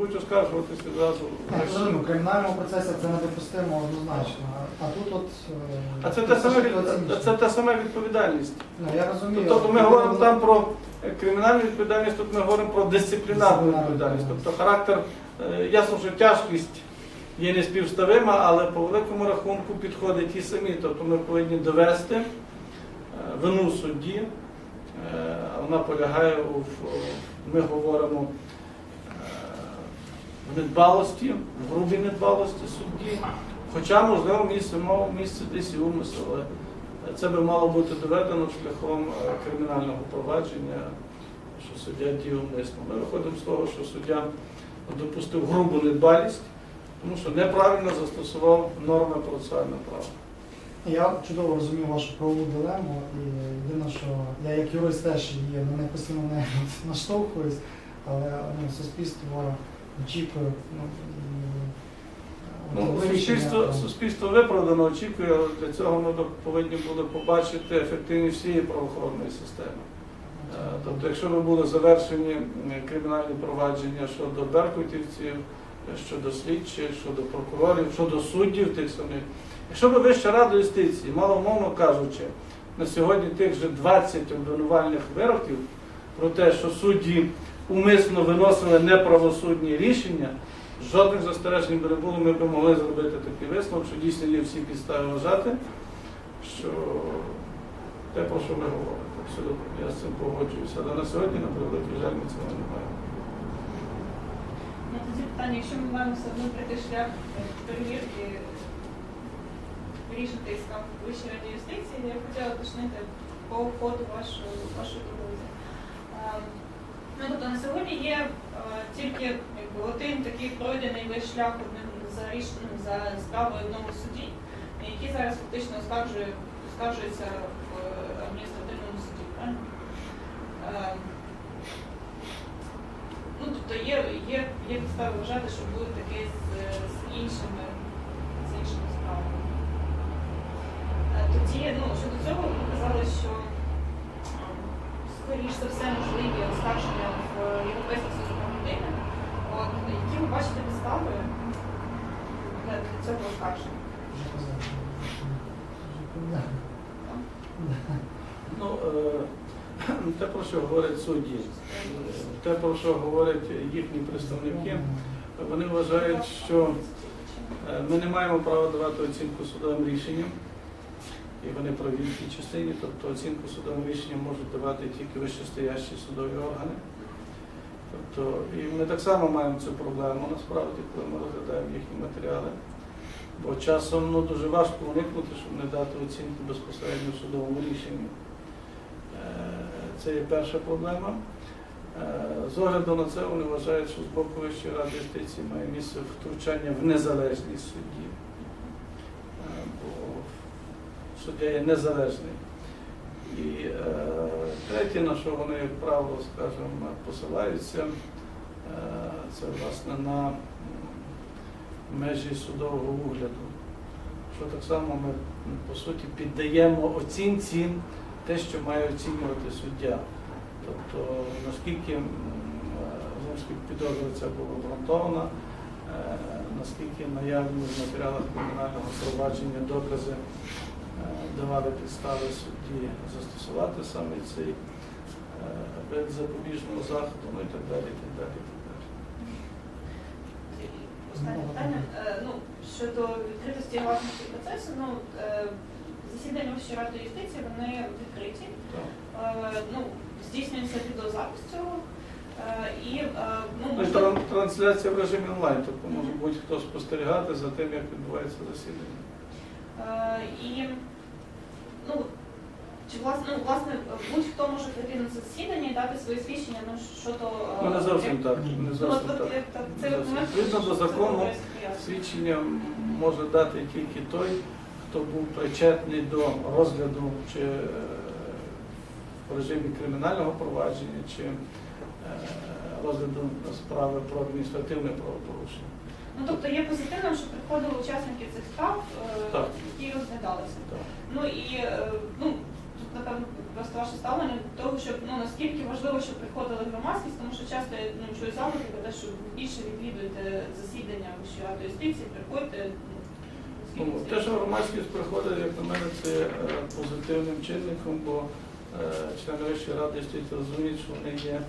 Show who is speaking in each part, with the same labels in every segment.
Speaker 1: Хочу скаржуватися зразу.
Speaker 2: Ну, в кримінальному процесі це недопустимо однозначно. А тут от... е,
Speaker 1: А це те саме
Speaker 2: що
Speaker 1: це та сама відповідальність.
Speaker 2: Ну, я розумію.
Speaker 1: Тобто ми говоримо там про е, кримінальну відповідальність, тут ми говоримо про дисциплінарну відповідальність. Тобто характер, е, ясно, що тяжкість є неспівставима, але по великому рахунку підходить ті самі. Тобто ми повинні довести вину судді, вона полягає у, в- ми говоримо недбалості, в грубій недбалості судді. Хоча, можливо, місце мав місце десь і умисел, але це би мало бути доведено шляхом е, кримінального провадження, що суддя діяв умисно. Ми виходимо з того, що суддя допустив грубу недбалість, тому що неправильно застосував норми процесуального права.
Speaker 2: Я чудово розумію вашу правову дилему, і єдине, що я як юрист теж є, неї постійно не наштовхуюсь, але ну, суспільство очікує. Ну,
Speaker 1: Ну, суспільство, суспільство виправдано очікує, але для цього ми повинні були побачити ефективність всієї правоохоронної системи. Е, Тобто, якщо би були завершені кримінальні провадження щодо беркутівців, щодо слідчих, щодо прокурорів, щодо суддів тих самих, якщо б Вища рада юстиції, маломовно кажучи, на сьогодні тих же 20 обвинувальних вироків про те, що судді умисно виносили неправосудні рішення, жодних застережень не було, ми б могли зробити такий висновок, що дійсно є всі підстави вважати, що те, про що ми говоримо. Абсолютно, я з цим погоджуюся. Але на сьогодні, на превеликий жаль, ми цього не маємо.
Speaker 3: Ну, тоді питання, якщо ми маємо все одно пройти шлях е, перевірки, вирішити іск Вищій раді юстиції, я хотіла уточнити по ходу доповіді. Е, Ну, тобто на сьогодні є е, тільки якби, один такий пройдений весь шлях за рішенням за справою одному суді, який зараз фактично оскаржує, оскаржується в е, адміністративному суді, правильно? Е, Ну, тобто є, є, є підстави вважати, що буде таке з, з іншими з іншими справами. Е, Тоді, ну, щодо цього ви казали, що скоріш за все можливі оскарження в Європейський суд прав людини. От, які ви бачите підстави для, цього оскарження?
Speaker 1: Ну, е, те, про що говорять судді, е, те, про що говорять їхні представники, вони вважають, що е, ми не маємо права давати оцінку судовим рішенням. І вони праві в частині, тобто оцінку судовим рішенням можуть давати тільки вищестоящі судові органи. Тобто, і ми так само маємо цю проблему насправді, коли ми розглядаємо їхні матеріали. Бо часом ну, дуже важко уникнути, щоб не дати оцінку безпосередньо судовому рішенню. Е, Це є перша проблема. Е, З огляду на це вони вважають, що з боку Вищої ради юстиції має місце втручання в незалежність судді. Суддя є незалежний. І е, третє, на що вони, як правило, скажімо, посилаються, е, це власне на межі судового огляду. Що так само ми по суті піддаємо оцінці те, що має оцінювати суддя. Тобто, наскільки е, підозра ця була обґрунтована, е, наскільки наявні в матеріалах кримінального провадження докази давали підстави судді застосувати саме цей е, вид запобіжного заходу, ну і так далі, і так далі.
Speaker 3: Останнє питання. Е, Ну, щодо відкритості власності процесу, ну, е, засідання Вищої ради юстиції, вони відкриті. Е, Ну, здійснюється відеозапис цього. Е, І, е, ну,
Speaker 1: Ну, тран- трансляція в режимі онлайн, тобто може будь-хто спостерігати за тим, як відбувається засідання.
Speaker 3: Е, І чи власне, власне будь-хто може прийти на засідання і дати свої свідчення ну, щодо. е,
Speaker 1: Ну не зовсім так. Не
Speaker 3: Ну,
Speaker 1: зовсім так.
Speaker 3: це
Speaker 1: Відповідно до закону. Свідчення може дати тільки той, хто був причетний до розгляду чи е, в режимі кримінального провадження, чи е, розгляду справи про адміністративне правопорушення.
Speaker 3: Ну, тобто є позитивним, що приходили учасники цих справ, які розглядалися.
Speaker 1: Так.
Speaker 3: Ну і ваше ставлення до того, щоб ну наскільки важливо, щоб приходила громадськість, тому що часто я ну, чую заклики про те, що більше відвідуєте засідання Вищої ради юстиції, приходьте.
Speaker 1: Ну,
Speaker 3: Ну,
Speaker 1: те, що громадськість приходить, як на мене, це е, позитивним чинником, бо е, члени Вищої ради юстиції розуміють, що вони є,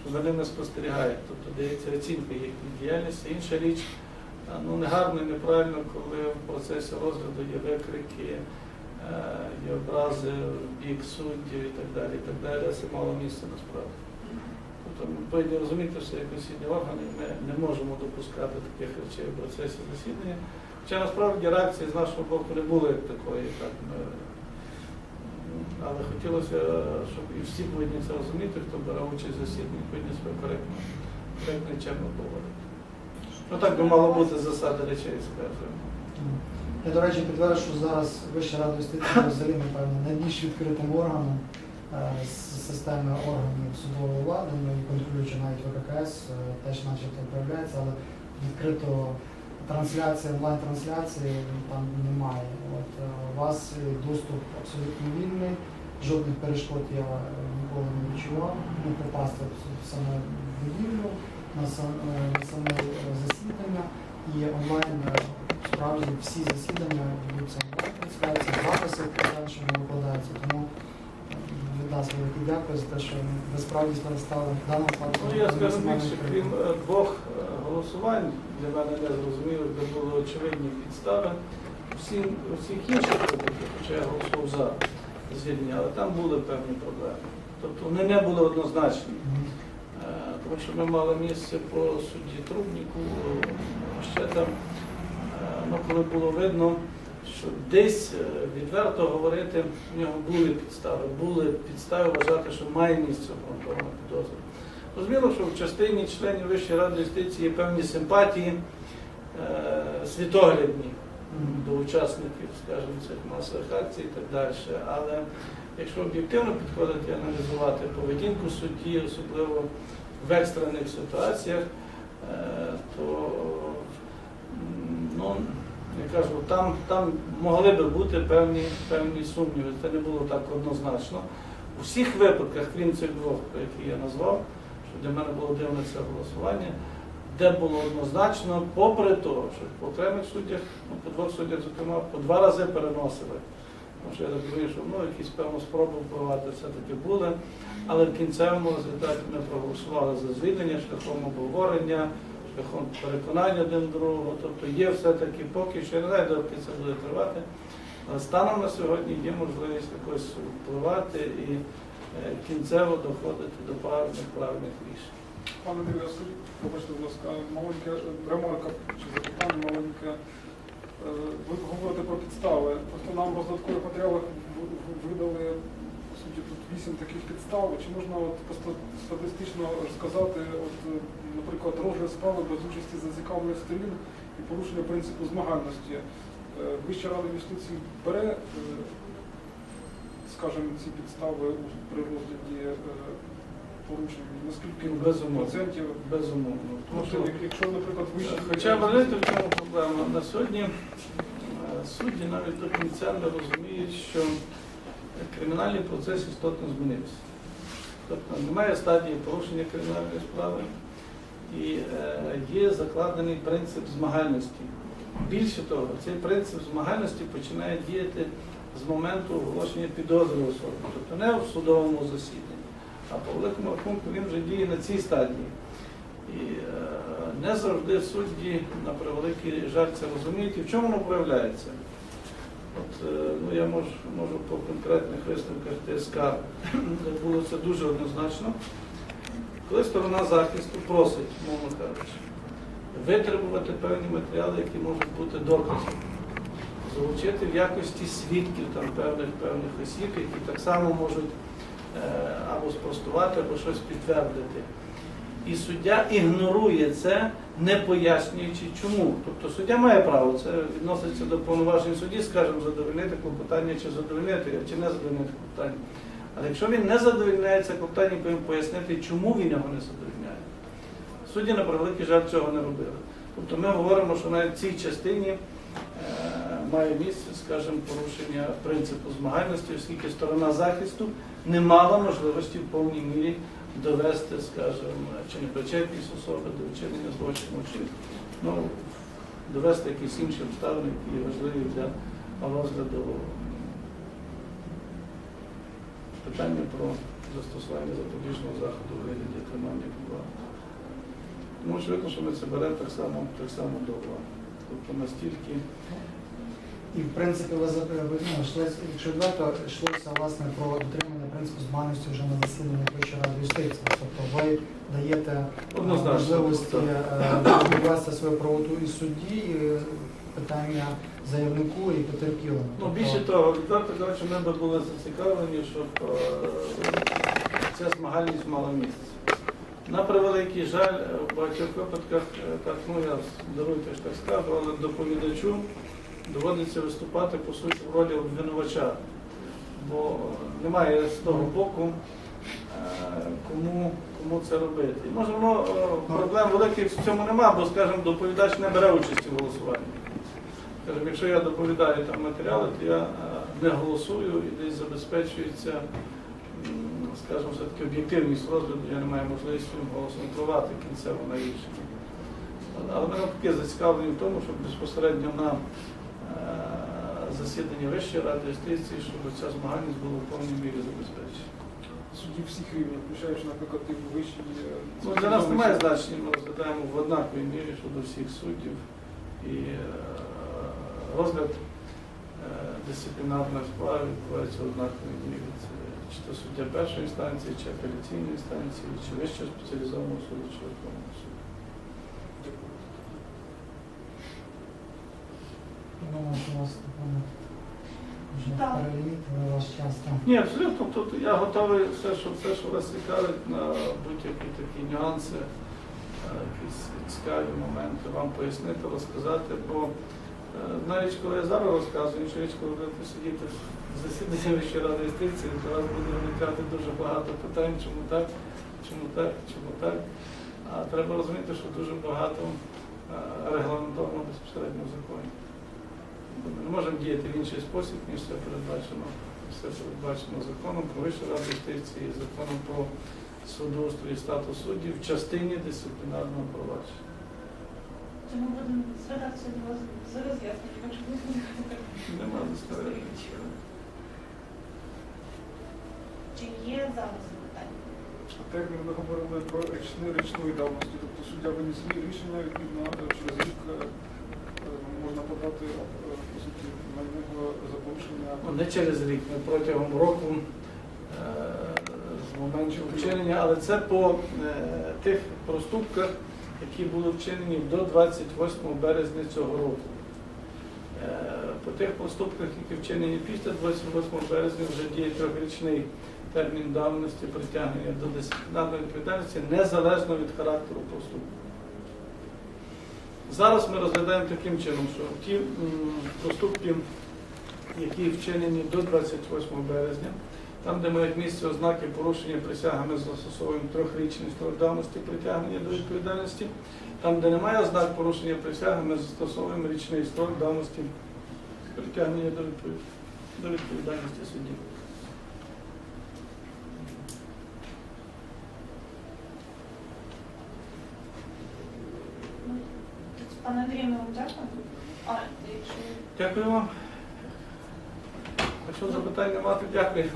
Speaker 1: що за ними спостерігають, тобто дається оцінка їхній діяльності. Інша річ, е, ну негарно і неправильно, коли в процесі розгляду є викрики, е, є образи в бік суддів і так далі. І так далі. Це мало місця насправді. Тобто ми повинні розуміти, що як освітні органи ми не можемо допускати таких речей в процесі засідання. Хоча насправді реакції з нашого боку не було як такої, так ми, але хотілося, щоб і всі повинні це розуміти, хто бере участь в засіданні, повинні себе коректно, коректно і чемно поводити. Ну так би мало бути засади речей, скажімо.
Speaker 2: Я, до речі, підтверджую, що зараз Вища рада юстиції взагалі, напевно, найбільш відкритим органом е, з системи органів судової влади, ну і контролюючи навіть ВККС, е, теж начебто проявляється, але відкрито трансляції, онлайн-трансляції там немає. От е, у вас доступ абсолютно вільний, жодних перешкод я ніколи не відчував. Ну, попасти в саме в будівлю, на сам- на саме засідання і онлайн е, справді всі засідання ведуться трансляції, записи подальшому викладаються. Тому е, від нас велике дякую за те, що ви справді перестали в даному випадку.
Speaker 1: Ну я скажу більше, крім е, двох е, голосувань, для мене не зрозуміло, де були очевидні підстави. Всі, у всіх інших хоча я голосував за звільнення, але там були певні проблеми. Тобто вони не були однозначні. Тому що ми мали місце по судді Трубніку, ще там, ну, коли було видно, що десь е, відверто говорити, в нього були підстави, були підстави вважати, що має місце обґрунтована підозра. Зрозуміло, що в частині членів Вищої ради юстиції є певні симпатії е, світоглядні до учасників, скажімо, цих масових акцій і так далі. Але якщо об'єктивно підходити і аналізувати поведінку судді, особливо в екстрених ситуаціях, е, то ну, кажу, там, там могли би бути певні, певні сумніви. Це не було так однозначно. У всіх випадках, крім цих двох, які я назвав, що для мене було дивне це голосування, де було однозначно, попри того, що по окремих суддях, ну, по двох суддях, зокрема, по два рази переносили. Тому що я розумію, що ну, якісь певну спробу впливати все-таки були. Але в кінцевому результаті ми проголосували за звільнення шляхом обговорення, шляхом переконання один другого. Тобто є все-таки поки що, я не знаю, доки це буде тривати. Станом на сьогодні є можливість якось впливати і е, кінцево доходити до правильних правильних рішень.
Speaker 4: Пане Диві, скажіть, вибачте, будь ласка, маленька ремарка чи запитання маленьке. Е, Ви говорите про підстави. Просто нам в роздаткових матеріалах видали по суті тут вісім таких підстав. Чи можна от статистично розказати, от, е, наприклад, розгляд справи без участі зацікавлених сторін і порушення принципу змагальності? Е, Вища рада юстиції бере, е, скажімо, ці підстави при розгляді порушень? Наскільки
Speaker 1: Ну, безумовно.
Speaker 4: процентів?
Speaker 1: Безумовно. Тому що
Speaker 4: що якщо, наприклад, вищі...
Speaker 1: Хоча розумієте, в чому проблема? На сьогодні судді навіть до кінця не розуміють, що кримінальний процес істотно змінився. Тобто немає стадії порушення кримінальної справи і е, є закладений принцип змагальності. Більше того, цей принцип змагальності починає діяти з моменту оголошення підозри особи, тобто не в судовому засіданні, а по великому рахунку він вже діє на цій стадії. І е, не завжди судді, на превеликий жаль, це розуміють. І в чому воно проявляється? От, е, ну, я можу, можу по конкретних висновках ТСК, було це дуже однозначно. Коли сторона захисту просить, мовно кажучи, витребувати певні матеріали, які можуть бути доказом, залучити в якості свідків там, певних певних осіб, які так само можуть е, або спростувати, або щось підтвердити. І суддя ігнорує це, не пояснюючи чому. Тобто суддя має право, це відноситься до повноважень судді, скажімо, задовольнити клопотання чи задовольнити, чи не задовольнити клопотання. Але якщо він не задовольняє це клопотання, повинен пояснити, чому він його не задовольняє. Судді, на превеликий жаль, цього не робили. Тобто ми говоримо, що навіть в цій частині е, має місце, скажімо, порушення принципу змагальності, оскільки сторона захисту не мала можливості в повній мірі довести, скажімо, чи непричетність особи до вчинення злочину, чи ну, довести якісь інші обставини, які важливі для розгляду питання про застосування запобіжного заходу у вигляді тримання під вартою. Ну, очевидно, що ми це беремо так само, так само до уваги. Тобто настільки
Speaker 2: І в принципі ви ви, ну, йшлося, якщо йшлося власне про дотримання принципу змагальності вже на засіданні Вищої ради юстиції. Тобто ви даєте е,
Speaker 1: Однозначно,
Speaker 2: можливості
Speaker 1: так.
Speaker 2: е, довести свою правоту і судді, і питання заявнику і потерпілому.
Speaker 1: Ну,
Speaker 2: Тобто,
Speaker 1: більше того, відверто кажучи, ми би були зацікавлені, щоб е, ця змагальність мала місце. На превеликий жаль, е, в багатьох випадках, е, так, ну я даруйте що так скажу, але доповідачу доводиться виступати по суті в ролі обвинувача, бо немає з того боку, е, кому, кому це робити. І може воно е, проблем великих в цьому нема, бо, скажімо, доповідач не бере участі в голосуванні. Скажімо, якщо я доповідаю там матеріали, то я е, не голосую і десь забезпечується, скажімо, все-таки об'єктивність розгляду, я не маю можливості своїм голосом впливати кінцево на рішення. Але ми навпаки зацікавлені в тому, щоб безпосередньо на засіданні Вищої ради юстиції, щоб ця змагальність була в повній мірі забезпечена.
Speaker 4: Судді всіх рівнів, включаючи, наприклад, і вищі. е,
Speaker 1: Ну, для нас немає значення, ми розглядаємо в однаковій мірі щодо всіх суддів. І е, розгляд е, дисциплінарної справи відбувається в однаковій мірі. Це чи то суддя першої інстанції, чи апеляційної інстанції, чи вищого спеціалізованого суду, чи Верховного суду.
Speaker 2: Думаю,
Speaker 3: Так.
Speaker 1: Ні, абсолютно. Тут я готовий все, що все, що вас цікавить, на будь-які такі нюанси, е, якісь цікаві моменти вам пояснити, розказати. Бо е, навіть коли я зараз розказую, інша річ, коли будете сидіти в засіданні Вищої ради юстиції, то вас буде виникати дуже багато питань, чому так, чому так, чому так. А треба розуміти, що дуже багато е, регламентовано безпосередньо в законі. Ми не можемо діяти в інший спосіб, ніж це передбачено. Все передбачено законом про Вищу раду юстиції, законом про судоустрій і статус суддів в частині дисциплінарного провадження.
Speaker 3: Тому будемо звертатися до вас за роз'ясненням, якщо ви
Speaker 1: Нема застережень.
Speaker 3: Чи є зараз запитання?
Speaker 4: Термін ми говорили про річну річної давності, тобто суддя виніс рішення, відповідно е, через рік е, е, можна подати е, по суті на нього за порушення.
Speaker 1: Ну, Не через рік, ми протягом року е, з моменту вчинення, але це по е, тих проступках, які були вчинені до 28 березня цього року. Е, По тих проступках, які вчинені після 28 березня, вже діє трьохрічний термін давності притягнення до дисциплінарної відповідальності незалежно від характеру проступку. Зараз ми розглядаємо таким чином, що ті м, проступки, які вчинені до 28 березня, там, де мають місце ознаки порушення присягами, застосовуємо трьохрічний строк давності притягнення до відповідальності. Там, де немає ознак порушення присяги, ми застосовуємо річний строк давності притягнення до відповідальності судді.
Speaker 3: Ну, Ми вам дякуємо. А, якщо
Speaker 1: Дякую вам. Якщо запитань немає, то
Speaker 2: дякую.